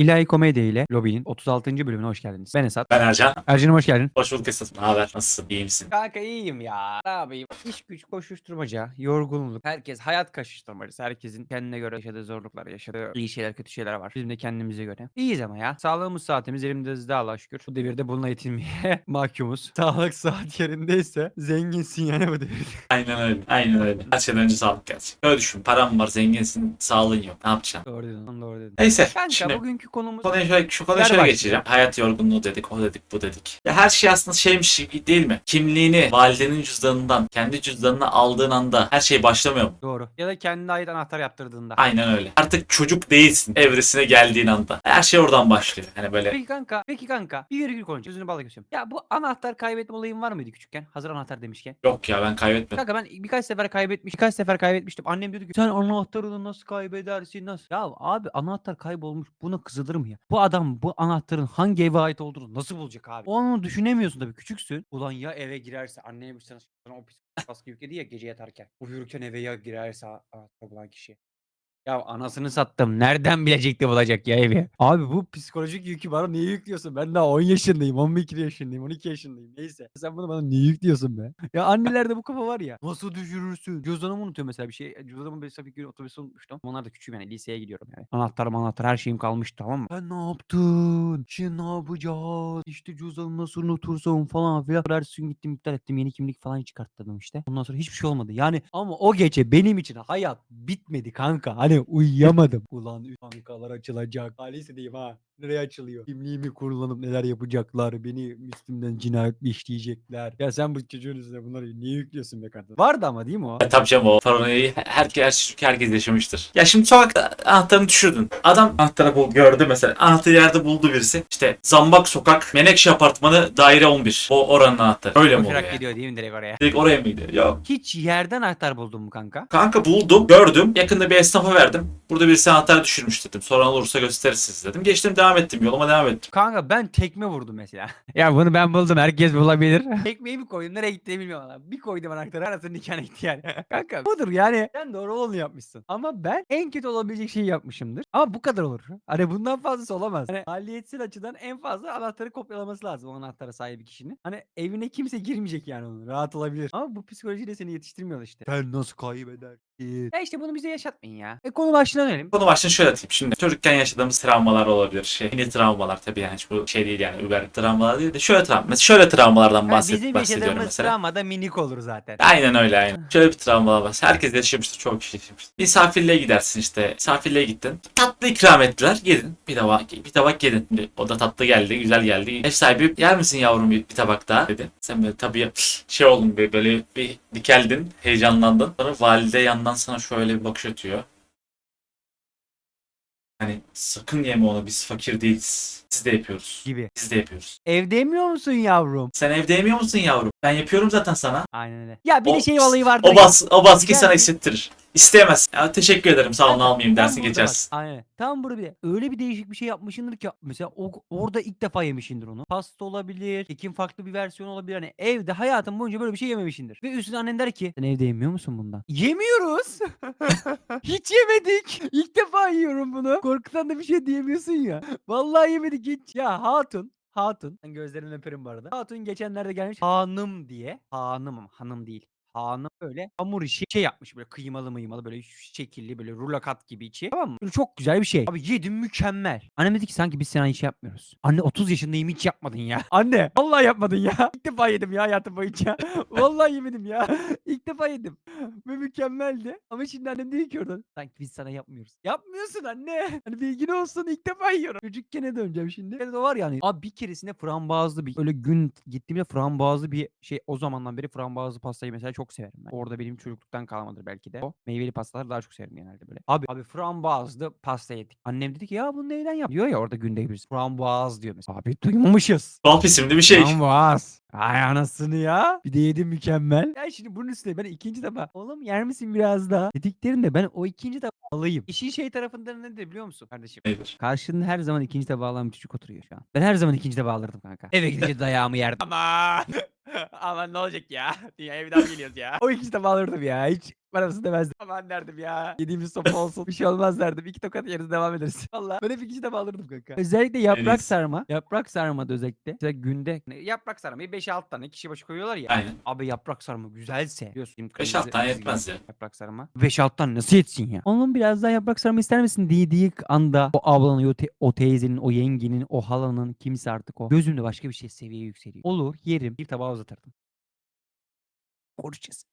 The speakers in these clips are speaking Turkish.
İlahi Komedya ile Lobby'nin 36. bölümüne hoş geldiniz. Ben Esat. Ben Ercan. Ercan'ım hoş geldin. Hoş bulduk Esat. Ne haber? Nasılsın? İyi misin? Kanka iyiyim ya. Ne yapayım? İş güç koşuşturmaca, yorgunluk. Herkes hayat koşuşturmacası. Herkesin kendine göre yaşadığı zorluklar, yaşadığı iyi şeyler, kötü şeyler var. Bizim de kendimize göre. İyiyiz ama ya. Sağlığımız, saatimiz elimizde Allah'a şükür. Bu devirde bununla yetinmeye mahkumuz. Sağlık saat yerindeyse zenginsin yani bu devirde. Aynen öyle. Aynen öyle. Her şeyden önce sağlık gelsin. Öyle düşün. Param var, zenginsin, sağlığın yok. Ne yapacaksın? Doğru dedin. Doğru dedin. Neyse. Kanka şimdi bugünkü konumuz... konuya şöyle, şu konuya şöyle başlayalım. geçeceğim. Hayat yorgunluğu dedik, o dedik, bu dedik. Ya her şey aslında şeymiş gibi değil mi? Kimliğini validenin cüzdanından, kendi cüzdanına aldığın anda her şey başlamıyor mu? Doğru. Ya da kendine ait anahtar yaptırdığında. Aynen öyle. Artık çocuk değilsin evresine geldiğin anda. Her şey oradan başlıyor. Hani böyle Peki kanka, peki kanka. Bir virgül konuşacağım. Sözünü bağla geçiyorum. Ya bu anahtar kaybetme olayın var mıydı küçükken? Hazır anahtar demişken. yok ya ben kaybetmedim. Kanka ben birkaç sefer kaybetmiş, birkaç sefer kaybetmiştim. Annem diyordu ki sen anahtarını nasıl kaybedersin nasıl? Ya abi anahtar kaybolmuş buna kızılır mı ya? Bu adam bu anahtarın hangi eve ait olduğunu nasıl bulacak abi? Onu düşünemiyorsun tabii küçüksün. Ulan ya eve girerse annem bir sana o pis baskı yükledi ya gece yatarken. Uyurken eve ya girerse anahtar bulan kişi. Ya anasını sattım. Nereden bilecekti bulacak ya evi? Abi bu psikolojik yükü bana niye yüklüyorsun? Ben daha 10 yaşındayım, 11 yaşındayım, 12 yaşındayım. Neyse. Sen bunu bana niye yüklüyorsun be? Ya annelerde bu kafa var ya. Nasıl düşürürsün? Cüzdanımı unutuyor mesela bir şey. Cüzdanımı mesela bir gün otobüse unutmuştum. Onlar da küçüğüm yani liseye gidiyorum yani. Anahtarım anahtar her şeyim kalmış tamam mı? Ben ne yaptın? Şimdi ne yapacağız? İşte cüzdanımı nasıl unutursam falan filan. Ertesi gün gittim iptal ettim. Yeni kimlik falan çıkarttırdım işte. Ondan sonra hiçbir şey olmadı. Yani ama o gece benim için hayat bitmedi kanka. Hani uyuyamadım. Ulan bankalar açılacak. Ailesi diyeyim ha. Nereye açılıyor? Kimliğimi kullanıp neler yapacaklar? Beni üstümden cinayet mi işleyecekler? Ya sen bu çocuğun üstüne bunları niye yüklüyorsun be kadın? Vardı ama değil mi o? E, tabii canım o paranoyayı herkes, herkes yaşamıştır. Ya şimdi sokakta anahtarını düşürdün. Adam anahtarı bul, gördü mesela. Anahtarı yerde buldu birisi. İşte Zambak Sokak, Menekşe Apartmanı, Daire 11. O oranın anahtarı. Öyle mi oluyor Koşarak yani? gidiyor değil mi direkt oraya? Direkt oraya mı gidiyor? Yok. Hiç yerden anahtar buldun mu kanka? Kanka buldum, gördüm. Yakında bir esnafa verdim. Burada birisi anahtar düşürmüş dedim. Sonra olursa gösterirsiniz dedim. Geçtim devam ettim. Yoluma devam ettim. Kanka ben tekme vurdum mesela. ya bunu ben buldum herkes bulabilir. Tekmeyi mi koydum nereye gittiğini bilmiyorum. valla. Bir koydum anahtarı arasının nikahına gitti yani. Kanka budur yani. Sen doğru olanı yapmışsın. Ama ben en kötü olabilecek şeyi yapmışımdır. Ama bu kadar olur. Hani bundan fazlası olamaz. Hani maliyetsiz açıdan en fazla anahtarı kopyalaması lazım o anahtara sahibi kişinin. Hani evine kimse girmeyecek yani onun. Rahat olabilir. Ama bu psikolojiyle seni yetiştirmiyor işte. Sen nasıl kaybedersin? Ya işte bunu bize yaşatmayın ya. E konu başlığına dönelim. Konu başını şöyle atayım. Şimdi çocukken yaşadığımız travmalar olabilir. Şey, mini travmalar tabii yani bu şey değil yani über travmalar değil de şöyle travma. Mesela şöyle travmalardan bahset, bizim bahsediyorum yaşadığımız mesela. travma da minik olur zaten. Aynen öyle aynen. Şöyle bir travma var. Herkes yaşamıştır. Çok kişi yaşamıştır. Misafirliğe gidersin işte. Misafirliğe gittin. Tatlı ikram ettiler. Yedin. Bir tabak, bir tabak yedin. O da tatlı geldi. Güzel geldi. Ev sahibi yer misin yavrum bir, bir tabak daha dedi. Sen böyle tabii şey oldun böyle, böyle bir dikeldin. Heyecanlandın. Sonra valide yandan sana şöyle bir bakış atıyor. Hani sakın yeme onu biz fakir değiliz. Biz de yapıyoruz. Gibi. Biz de yapıyoruz. Evde yemiyor musun yavrum? Sen evde yemiyor musun yavrum? Ben yapıyorum zaten sana. Aynen öyle. Ya bir O- de şey olayı vardır. O, bas, o Güzel sana hissettirir. İsteyemez. Ya, teşekkür ederim sağ olun almayayım dersin geçersin. Aynen. Tam burada bir öyle bir değişik bir şey yapmışsındır ki mesela o, orada ilk defa yemişindir onu. Pasta olabilir, kekin farklı bir versiyonu olabilir. Hani evde hayatın boyunca böyle bir şey yememişindir. Ve üstüne annen der ki sen evde yemiyor musun bundan? Yemiyoruz. hiç yemedik. İlk defa yiyorum bunu. Korkudan da bir şey diyemiyorsun ya. Vallahi yemedik hiç. Ya hatun Hatun. Ben gözlerini öperim bu arada. Hatun geçenlerde gelmiş hanım diye. Hanımım hanım değil. Hanım böyle hamur işi şey yapmış böyle kıymalı mıymalı böyle şekilli böyle rulokat gibi içi. Tamam mı? Böyle çok güzel bir şey. Abi yedim mükemmel. Annem dedi ki sanki biz sana hiç yapmıyoruz. Anne 30 yaşındayım hiç yapmadın ya. Anne vallahi yapmadın ya. İlk defa yedim ya hayatım boyunca. vallahi yemedim ya. İlk defa yedim. Ve mükemmeldi. Ama şimdi annem diyor ki oradan sanki biz sana yapmıyoruz. Yapmıyorsun anne. Hani bilgin olsun ilk defa yiyorum. Çocukken döneceğim şimdi. De var yani. Abi bir keresinde frambuazlı bir öyle gün gittiğimde frambuazlı bir şey o zamandan beri frambuazlı pastayı mesela çok severim ben. Orada benim çocukluktan kalmadır belki de. O meyveli pastaları daha çok severim genelde böyle. Abi abi frambuazlı pasta yedik. Annem dedi ki ya bunu neyden yap? Diyor ya orada günde bir frambuaz diyor mesela. Abi duymamışız. Tuhaf isimli bir şey. Frambuaz. Ay anasını ya. Bir de yedim mükemmel. Ya şimdi bunun üstüne ben ikinci defa. Oğlum yer misin biraz daha? Dediklerinde ben o ikinci defa alayım. İşin şey tarafından nedir biliyor musun kardeşim? Nedir? Karşında her zaman ikinci tabağı alan bir çocuk oturuyor şu an. Ben her zaman ikinci tabağı alırdım kanka. Eve gidince dayağımı yerdim. Aman. Aman ne olacak ya? Dünyaya bir daha geliyoruz ya. O ikinci tabağı alırdım ya. Hiç Parası demezdim. Aman derdim ya. Yediğimiz sopa olsun. Bir şey olmaz derdim. İki tokat yeriz devam ederiz. Valla. Ben hep iki defa alırdım kanka. Özellikle yaprak sarma. Yaprak sarmada özellikle. Mesela günde yaprak sarmayı 5-6 tane kişi başı koyuyorlar ya. Aynen. Abi yaprak sarma güzelse. Biliyorsun. 5-6 kırmızı tane yetmez ya. Yaprak sarma. 5-6 tane nasıl yetsin ya? Onun biraz daha yaprak sarma ister misin dediği anda o ablanın, o, te- o teyzenin, o yengenin, o halanın kimse artık o. Gözümde başka bir şey seviye yükseliyor. Olur yerim. Bir tabağa uzatırdım. Konuşacağız.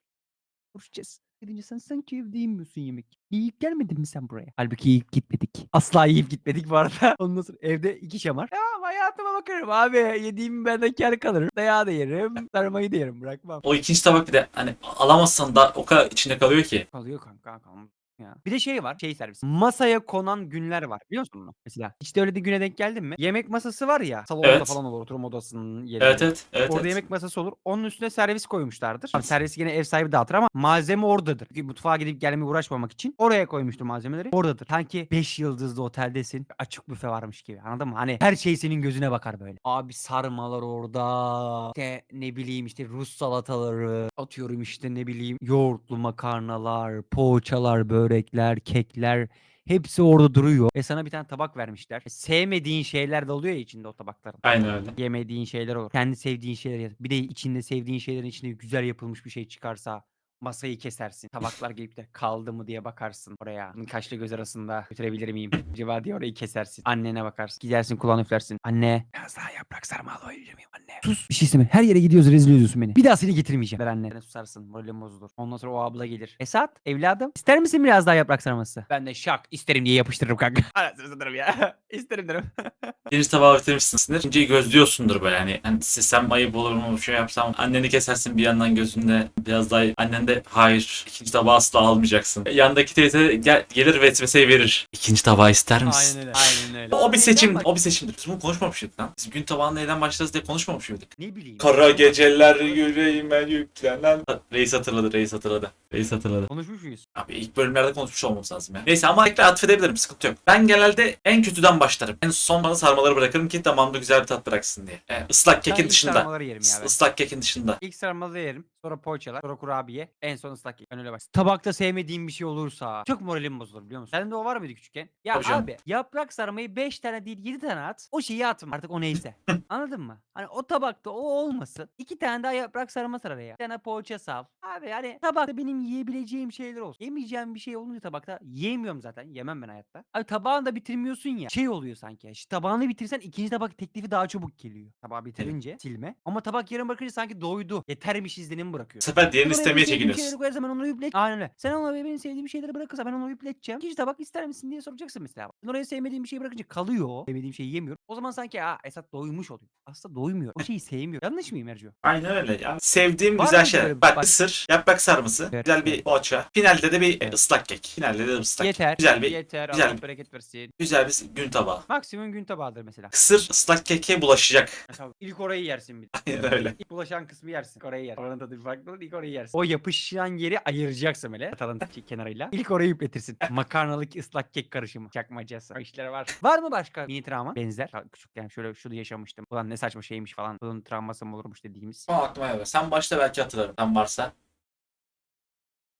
Konuşacağız. Gidince sen sanki evde yemiyorsun yemek. Yiyip gelmedin mi sen buraya? Halbuki yiyip gitmedik. Asla yiyip gitmedik bu arada. Ondan sonra evde iki şamar. Ya hayatıma bakarım abi. Yediğim benden kar kalır. Dayağı da yerim. Sarmayı da yerim. Bırakmam. O ikinci tabak bir de hani alamazsan da o kadar içinde kalıyor ki. Kalıyor kanka kalmaz ya. Bir de şey var, şey servisi. Masaya konan günler var. Biliyor musun bunu? Mesela de öyle de güne denk geldin mi? Yemek masası var ya. Salonda Evet. falan olur. Oturma odasının yerinde. Evet evet. evet, Orada evet. yemek masası olur. Onun üstüne servis koymuşlardır. Abi servisi yine ev sahibi dağıtır ama malzeme oradadır. Çünkü mutfağa gidip gelmeye uğraşmamak için oraya koymuştur malzemeleri. Oradadır. Sanki 5 yıldızlı oteldesin. Açık büfe varmış gibi. Anladın mı? Hani her şey senin gözüne bakar böyle. Abi sarmalar orada. İşte ne bileyim işte Rus salataları. Atıyorum işte ne bileyim yoğurtlu makarnalar, poğaçalar, börekler, kekler. Hepsi orada duruyor. Ve sana bir tane tabak vermişler. Sevmediğin şeyler de oluyor ya içinde o tabakların. Aynen öyle. Yemediğin şeyler olur. Kendi sevdiğin şeyler. Bir de içinde sevdiğin şeylerin içinde güzel yapılmış bir şey çıkarsa masayı kesersin. Tabaklar gelip de kaldı mı diye bakarsın oraya. Bunu Kaşla göz arasında götürebilir miyim? Acaba diye orayı kesersin. Annene bakarsın. Gidersin kulağını üflersin. Anne. Biraz daha yaprak sarma alabilir miyim anne? Sus. Bir şey isteme. Her yere gidiyoruz rezil ediyorsun beni. Bir daha seni getirmeyeceğim. Der anne. Susarsın. Moralim bozulur. Ondan sonra o abla gelir. Esat evladım. ister misin biraz daha yaprak sarması? Ben de şak isterim diye yapıştırırım kanka. Anasını satırım ya. İsterim derim. Birinci tabağı bitirmişsindir. İkinciyi gözlüyorsundur böyle hani. hani sen ayıp olur mu bir şey yapsam. Anneni kesersin bir yandan gözünde. Biraz daha annen de hayır. ikinci tabağı asla almayacaksın. Yandaki teyze gel, gelir vesveseyi verir. İkinci tabağı ister misin? Aynen öyle. Aynen öyle. O bir seçim, o bir seçimdir. Biz bunu konuşmamıştık lan. Biz gün tabağında neden başlarız diye konuşmamış mıydık? Ne bileyim. Kara geceler yüreğime yüklenen... Reis hatırladı, reis hatırladı. Reis hatırladı. Konuşmuş muyuz? Abi ilk bölümlerde konuşmuş olmamız lazım ya. Neyse ama tekrar atfedebilirim sıkıntı yok. Ben genelde en kötüden başlarım. En son bana sarmaları bırakırım ki damağımda güzel bir tat bıraksın diye. E, ıslak Ben kekin ilk dışında. sarmaları yerim ya ben. Islak kekin dışında. İlk sarmaları yerim. Sonra poğaçalar. Sonra kurabiye. En son ıslak kek. Ben öyle bak. Tabakta sevmediğim bir şey olursa çok moralim bozulur biliyor musun? Sende o var mıydı küçükken? Ya canım. abi yaprak sarmayı 5 tane değil 7 tane at. O şeyi atma artık o neyse. Anladın mı? Hani o tabakta o olmasın. 2 tane daha yaprak sarma sar araya. Bir tane poğaça sal. Abi hani tabakta benim yiyebileceğim şeyler olsun. Yemeyeceğim bir şey olunca tabakta yiyemiyorum zaten. Yemem ben hayatta. Abi tabağını da bitirmiyorsun ya. Şey oluyor sanki. İşte tabağını bitirsen ikinci tabak teklifi daha çabuk geliyor. Tabağı bitirince silme. Ama tabak yarım bırakınca sanki doydu. Yetermiş izlenim Bu bırakıyor. sefer diğerini oraya istemeye çekiniyorsun. şeyleri ben onu yüklet. Aynen öyle. Sen ona benim sevdiğim şeyleri bırakırsan ben onu yükleteceğim. İkinci tabak ister misin diye soracaksın mesela. Ben oraya sevmediğim bir şey bırakınca kalıyor. Sevmediğim şeyi yemiyorum. O zaman sanki aa Esat doymuş oluyor. Aslında doymuyor. O şeyi sevmiyor. Yanlış mıyım Erco? Aynen öyle ya. Sevdiğim Var güzel mı şeyler. böyle Bak bak- ısır, yaprak sarması, Evet, güzel bir evet. poğaça. Finalde de bir Evet. ıslak kek. Finalde de ıslak kek. Yeter. Güzel bir yeter. güzel Allah bir- bereket versin. güzel bir gün tabağı. Maksimum gün tabağıdır mesela. Kısır ıslak keke bulaşacak. Mesela ilk orayı yersin bir de. Aynen öyle. İlk bulaşan kısmı yersin. Orayı yersin. Oranın tadı bir farklı olur. İlk orayı yersin. O yapışan yeri ayıracaksın böyle. Talanın kenarıyla. İlk orayı üpletirsin. Makarnalık ıslak kek karışımı. Çakmacası. O işler var. Var mı başka mini travma? Benzer. Ya Küçükken şöyle şunu yaşamıştım. Ulan ne saçma şeymiş falan. Bunun travması mı olurmuş dediğimiz. Ama aklıma geldi. Sen başta belki hatırlarım. Sen varsa.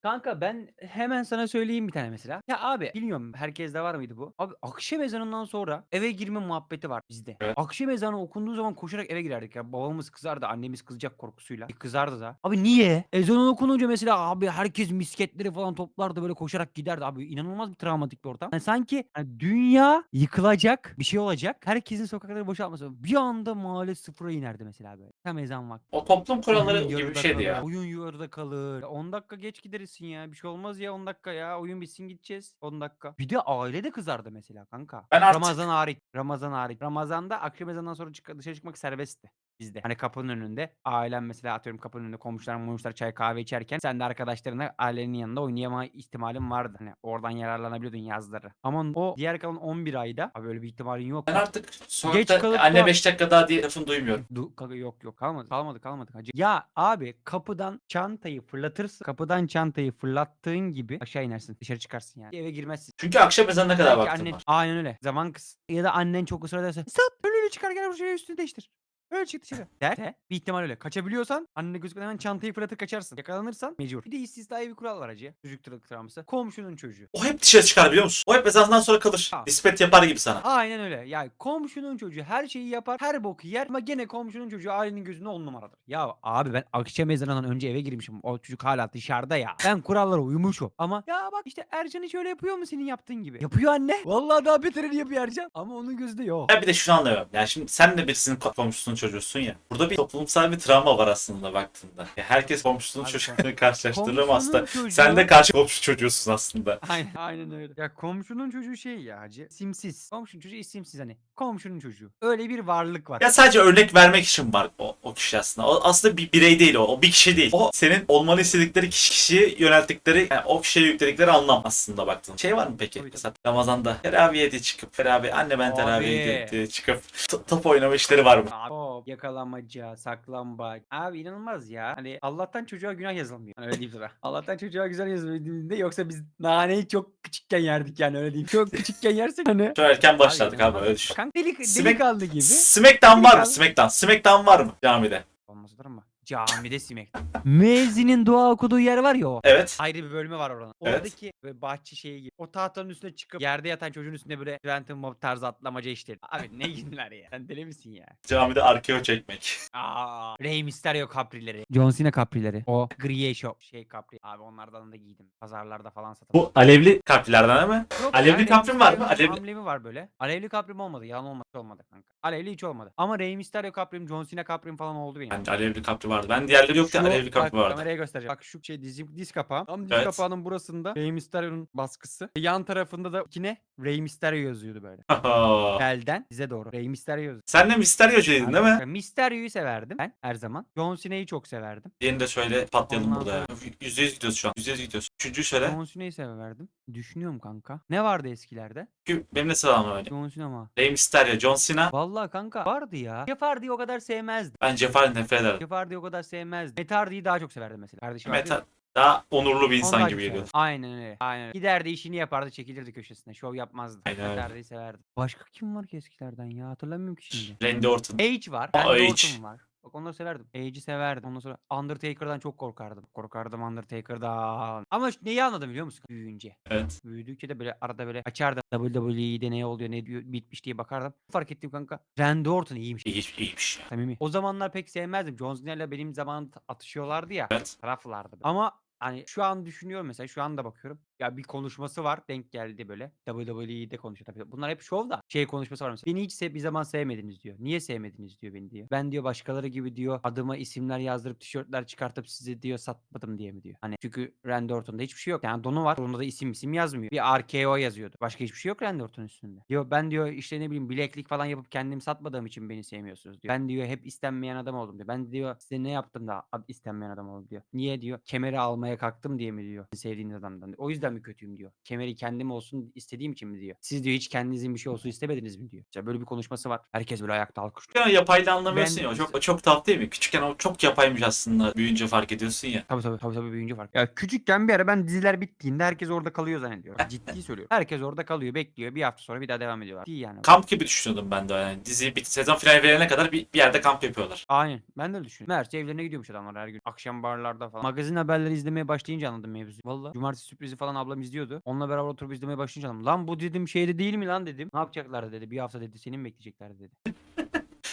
Kanka ben hemen sana söyleyeyim bir tane mesela. Ya abi bilmiyorum herkeste var mıydı bu? Abi akşam ezanından sonra eve girme muhabbeti var bizde. Evet. Akşam ezanı okunduğu zaman koşarak eve girerdik ya. Babamız kızardı, annemiz kızacak korkusuyla. E, Kızardı da. Abi niye? Ezan okununca mesela abi herkes misketleri falan toplardı böyle koşarak giderdi. Abi inanılmaz bir travmatik bir ortam. Yani sanki hani dünya yıkılacak, bir şey olacak. Herkesin sokakları boşalması. Bir anda mahalle sıfıra inerdi mesela böyle. Tam ezan vakti. O toplum kuralları gibi bir şeydi ya. Oyun yarıda kalır. 10 dakika geç gidersin ya. Bir şey olmaz ya 10 dakika ya. Oyun bitsin gideceğiz. 10 dakika. Bir de aile de kızardı mesela kanka. Ben artık- Ramazan hariç. Ramazan hariç. Ramazan'da akşam ezanından sonra çık- dışarı çıkmak serbestti. Bizde. Hani kapının önünde. Ailen mesela atıyorum kapının önünde komşular momuşlar çay kahve içerken sen de arkadaşlarına ailenin yanında oynayama ihtimalin vardı. Hani oradan yararlanabiliyordun yazları. Ama o diğer kalan 11 ayda abi öyle bir ihtimalin yok. Ben artık sokakta kalıp anne da- 5 dakika daha diye lafını duymuyorum. Du kanka yok yok kalmadı kalmadı kalmadı hacı. Ya abi kapıdan çantayı fırlatırsın. Kapıdan çantayı fırlattığın gibi aşağı inersin. Dışarı çıkarsın yani. Eve girmezsin. Çünkü akşam ezanına kadar Belki vaktim annen, var. Aynen öyle. Zaman kıs. Ya da annen çok ısrar ederse. Sat önünü çıkar gel buraya üstünü değiştir. Öyle çık dışarı. Der de bir ihtimal öyle. Kaçabiliyorsan anne gözükmeden hemen çantayı fırlatır kaçarsın. Yakalanırsan mecbur. Bir de istisnai bir kural var hacı. Çocuk tra- travması. Komşunun çocuğu. O hep dışarı çıkar biliyor musun? O hep ezandan sonra kalır. Ha. Nispet yapar gibi sana. Aynen öyle. Yani komşunun çocuğu her şeyi yapar, her boku yer ama gene komşunun çocuğu ailenin gözünde on numaradır. Ya abi ben akşam ezanından önce eve girmişim. O çocuk hala dışarıda ya. Ben kurallara uymuşum. Ama ya bak işte Ercan hiç öyle yapıyor mu senin yaptığın gibi? Yapıyor anne. Vallahi daha beterini yapıyor Ercan. Ama onun gözünde yok. Ben bir de şunu anlamıyorum. Yani şimdi sen de birisinin komşusunun çocuğusun ya. Burada bir toplumsal bir travma var aslında baktığında. Ya herkes komşusunun çocuğunu karşılaştırır ama Komşunun aslında çocuğu- sen de karşı komşu çocuğusun aslında. Aynen, aynen öyle. Ya komşunun çocuğu şey ya hacı. Simsiz. Komşunun çocuğu isimsiz hani. Komşunun çocuğu. Öyle bir varlık var. Ya sadece örnek vermek için var o, o kişi aslında. O aslında bir birey değil o. O bir kişi değil. O senin olmanı istedikleri kişi, kişiye yönelttikleri, yani o kişiye yükledikleri anlam aslında baktığın. Şey var mı peki? Tabii. Mesela Ramazan'da teraviye diye çıkıp, teraviye, anne ben teraviye diye çıkıp top oynama işleri var mı? Abi, hop, yakalamaca, saklambaç. Abi inanılmaz ya. Hani Allah'tan çocuğa günah yazılmıyor. Hani öyle diyeyim sana. Allah'tan çocuğa güzel yazılmıyor. Yoksa biz naneyi çok küçükken yerdik yani öyle diyeyim. Çok küçükken yersek hani. Çok erken başladık abi inanılmaz. öyle düşün. Kanka delik, Smack- delikanlı gibi. Smackdown var mı? Smackdown. Smackdown var mı camide? Olmazdır ama. Camide simek. Müezzinin dua okuduğu yer var ya o. Evet. Ayrı bir bölümü var oranın. Evet. Oradaki böyle bahçe şeyi gibi. O tahtanın üstüne çıkıp yerde yatan çocuğun üstüne böyle Trenton Mob tarzı atlamaca işleri. Abi ne günler ya. Sen deli misin ya? Camide arkeo çekmek. Aa, Rey Mysterio kaprileri. John Cena kaprileri. O griye shop şey kapri. Abi onlardan da giydim. Pazarlarda falan satılıyor. Bu alevli kaprilerden değil mi? Yok alevli kaprim var mı? Alevli- Amblemi var böyle. Alevli kaprim olmadı. Yalan olmadı. Hiç olmadı kanka. Alevli hiç olmadı. Ama Rey Mysterio kaprim, John Cena kaprim falan oldu benim. Bence alevli kapri vardı. Ben diğerleri yoktu. Şu- Alevli bak, vardı. Kameraya göstereceğim. Bak şu şey diz, diz kapağı. Tam diz Evet. kapağının burasında Rey Mysterio'nun baskısı. Yan tarafında da yine Rey Mysterio yazıyordu böyle. Belden dize doğru. Rey Mysterio yazıyordu. Sen de Mysterio'cuydun değil mi? Abi, Mysterio'yu severdim ben her zaman. John Cena'yı çok severdim. Diğerini de söyle patlayalım Ondan burada ya. Yüzde yüz gidiyoruz şu an. Yüzde yüz gidiyoruz. Üçüncüyü söyle. John Cena'yı severdim. Düşünüyorum kanka. Ne vardı eskilerde? Çünkü benim de sıram öyle. John Cena mı? Rey Mysterio, John Cena. Vallahi kanka vardı ya. Jeff Hardy'yi o kadar sevmezdim. Ben Jeff Hardy'den nefret ederdim. Jeff Hardy'yi o kadar sevmezdim. Matt Hardy'yi daha çok severdim mesela. Kardeşim. Meta daha onurlu bir insan daha gibi geliyordu. Aynen öyle. Aynen öyle. Giderdi işini yapardı çekilirdi köşesine. Şov yapmazdı. Aynen öyle. Hardy'yi severdim. Başka kim var ki eskilerden ya? Hatırlamıyorum ki şimdi. Randy Orton. Age var. Randy. Orton var. Bak onları severdim. Age'i severdim. Ondan sonra Undertaker'dan çok korkardım. Korkardım Undertaker'dan. Ama neyi anladım biliyor musun? Büyüyünce. Evet. Büyüdükçe de böyle arada böyle açardım. WWE'de ne oluyor ne diyor bitmiş diye bakardım. Fark ettim kanka. Randy Orton iyiymiş. İyi, iyiymiş. Samimi. O zamanlar pek sevmezdim. John Cena ile benim zamanımda atışıyorlardı ya. Evet. Taraflardı. Ama hani şu an düşünüyorum mesela şu anda bakıyorum. Ya bir konuşması var denk geldi böyle. WWE'de konuşuyor tabii. Bunlar hep şov da. Şey konuşması var mesela. Beni hiç bir zaman sevmediniz diyor. Niye sevmediniz diyor beni diyor. Ben diyor başkaları gibi diyor adıma isimler yazdırıp tişörtler çıkartıp size diyor satmadım diye mi diyor. Hani çünkü Randy Orton'da hiçbir şey yok. Yani donu var. Donunda da isim isim yazmıyor. Bir RKO yazıyordu. Başka hiçbir şey yok Randy Orton üstünde. Diyor ben diyor işte ne bileyim bileklik falan yapıp kendim satmadığım için beni sevmiyorsunuz diyor. Ben diyor hep istenmeyen adam oldum diyor. Ben diyor size ne yaptım da ad- istenmeyen adam oldum diyor. Niye diyor? Kemeri almaya kalktım diye mi diyor. Sevdiğiniz adamdan. O yüzden mi kötüyüm diyor. Kemeri kendim olsun istediğim için mi diyor. Siz diyor hiç kendinizin bir şey olsun istemediniz mi diyor. İşte böyle bir konuşması var. Herkes böyle ayakta alkışlıyor. O yapayla anlamıyorsun Ben- ya. Çok, çok tuhaf değil mi? Küçükken o çok yapaymış aslında. Büyüyünce fark ediyorsun ya. Tabii tabii tabii tabii büyüyünce fark. Ya küçükken bir ara ben diziler bittiğinde herkes orada kalıyor zannediyorum. Ciddi söylüyorum. Herkes orada kalıyor, bekliyor. Bir hafta sonra bir daha devam ediyorlar. İyi yani. Kamp gibi düşünüyordum ben de. Yani dizi bit sezon finali verene kadar bir, bir yerde kamp yapıyorlar. Aynen. Ben de öyle düşünüyorum. Meğerse evlerine gidiyormuş adamlar her gün. Akşam barlarda falan. Magazin haberleri izlemeye başlayınca anladım mevzuyu. Valla. Cumartesi sürprizi falan ablam izliyordu. Onunla beraber oturup izlemeye başlayınca anladım. Lan bu dedim şeyde değil mi lan dedim. Ne yapacaklardı dedi. Bir hafta dedi. Seni mi bekleyeceklerdi dedi.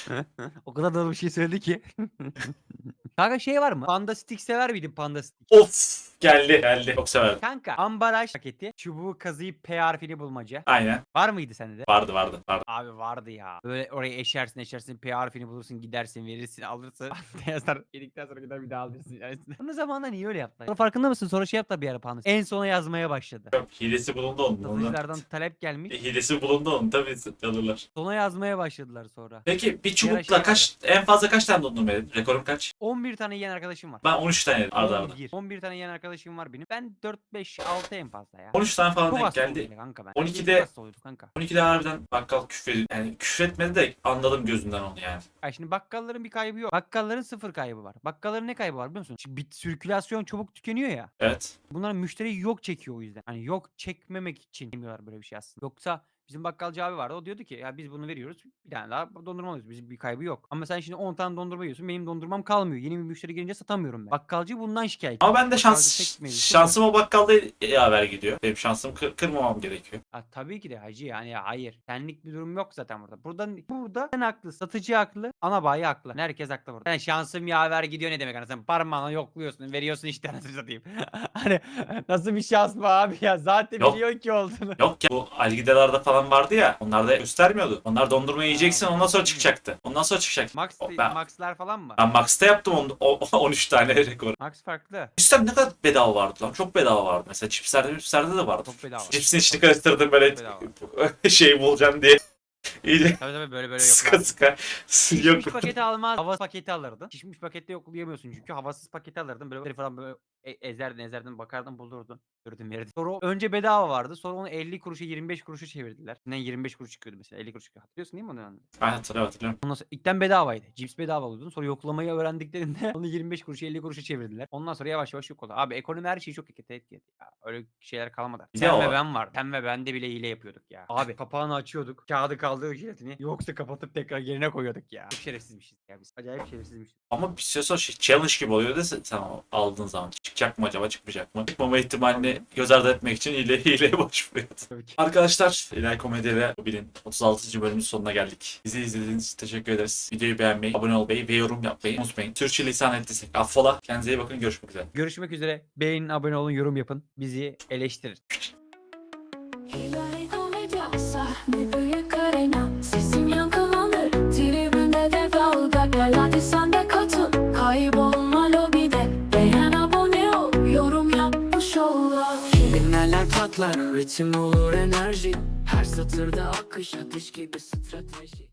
o kadar doğru bir şey söyledi ki. Kanka şey var mı? Panda stick sever miydin panda stick? Of! Geldi. Geldi. Çok severdim. Kanka ambalaj paketi, çubuğu kazıyıp P harfini bulmaca. Aynen. Var mıydı sende de? Vardı vardı. Vardı. Abi vardı ya. Böyle oraya eşersin eşersin P harfini bulursun gidersin verirsin alırsın. yazar yedikten sonra gider bir daha alırsın. Yani. Bunu zamanında niye öyle yaptılar? Sonra farkında mısın? Sonra şey yaptılar bir ara panda. En sona yazmaya başladı. Yok, hilesi bulundu onun. Ondan. Satıcılardan talep gelmiş. Hilesi bulundu onun. Tabii alırlar. Sona yazmaya başladılar sonra. Peki bir şey çubukla kaç en fazla kaç tane dondurma yedin? Rekorum kaç? 11 tane yiyen arkadaşım var. Ben 13 tane yedim arda arda. 11. 11 tane yiyen arkadaşım var benim. Ben 4 5 6 en fazla ya. 13 tane falan Çok denk geldi. oldu kanka ben. 12'de Çok hasta oldum kanka. 12'de harbiden bakkal küfredi. Yani küfretmedi de anladım gözünden onu yani. Ay şimdi bakkalların bir kaybı yok. Bakkalların sıfır kaybı var. Bakkalların ne kaybı var biliyor musun? Şimdi bit sirkülasyon çabuk tükeniyor ya. Evet. Bunlar müşteri yok çekiyor o yüzden. Hani yok çekmemek için demiyorlar böyle bir şey aslında. Yoksa Bizim bakkalcı abi vardı. O diyordu ki ya biz bunu veriyoruz. Bir tane daha dondurma alıyoruz. Bizim bir kaybı yok. Ama sen şimdi 10 tane dondurma yiyorsun. Benim dondurmam kalmıyor. Yeni bir müşteri gelince satamıyorum ben. Bakkalcı bundan şikayet. Ama ben de şans şansım o bakkalda yaver gidiyor. Benim şansım kır, kırmamam gerekiyor. Ha, tabii ki de hacı yani ya hayır. Senlik bir durum yok zaten burada. Buradan burada sen haklı, satıcı haklı, ana bayi haklı. Herkes haklı burada. Yani şansım yaver gidiyor ne demek anasını parmağına yokluyorsun, veriyorsun işte anasını satayım. hani nasıl bir şans bu abi ya? Zaten Yok. biliyorsun ki olduğunu. Yok ya bu algidelerde falan vardı ya. Onlar da göstermiyordu. Onlar dondurma yiyeceksin ondan sonra çıkacaktı. Ondan sonra çıkacaktı. Max, O- ben- Max'lar falan mı? Ben Max'ta yaptım on, o, 13 tane rekor. Max farklı. Cipsler ne kadar bedava vardı lan. Çok bedava vardı. Mesela cipslerde cipslerde de vardı. Çok bedava. Cipsin içini karıştırdım böyle Bedava. şey bulacağım diye. İyice Tabii tabii böyle böyle sıka yok. sıka. Yok. Şişmiş paketi almaz. Hava paketi alırdın. Şişmiş pakette yoklayamıyorsun çünkü havasız paketi alırdın. Böyle falan böyle e- ezerdin ezerdin bakardın bulurdun. Gördün verirdin. Sonra önce bedava vardı. Sonra onu 50 kuruşa 25 kuruşa çevirdiler. Ne 25 kuruş çıkıyordu mesela 50 kuruş çıkıyor. Hatırlıyorsun değil mi onu? yani? Ben hatırlıyorum hatırlıyorum. Ondan sonra ilkten bedavaydı. Cips bedava alıyordun. Sonra yoklamayı öğrendiklerinde onu 25 kuruşa 50 kuruşa çevirdiler. Ondan sonra yavaş yavaş yok oldu. Abi ekonomi her şeyi çok etkiledi. etkiledi. Ya, öyle şeyler kalmadı. De Sen o ve ben var. Sen ve bende bile hile yapıyorduk ya. Abi kapağını açıyorduk. Kağıdı kaldırıyorduk jiletini. Yoksa kapatıp tekrar yerine koyuyorduk ya. Çok şerefsizmişiz ya biz. Acayip şerefsizmişiz. Ama bir süre sonra şey, challenge gibi oluyor da sen sen aldığın zaman. Çıkacak mı acaba çıkmayacak mı? Çıkmama ihtimalini göz ardı etmek için hile, hileye başvuruyordu. Arkadaşlar İlay Komedi ile Bilin 36. bölümün sonuna geldik. Bizi izlediğiniz için teşekkür ederiz. Videoyu beğenmeyi, abone olmayı ve yorum yapmayı unutmayın. Türkçe lisan ettiysek affola. Kendinize iyi bakın. Görüşmek üzere. Görüşmek üzere. Beğenin, abone olun, yorum yapın. Bizi eleştirin. Patlar ritim olur enerji. Her satırda akış ateş gibi strateji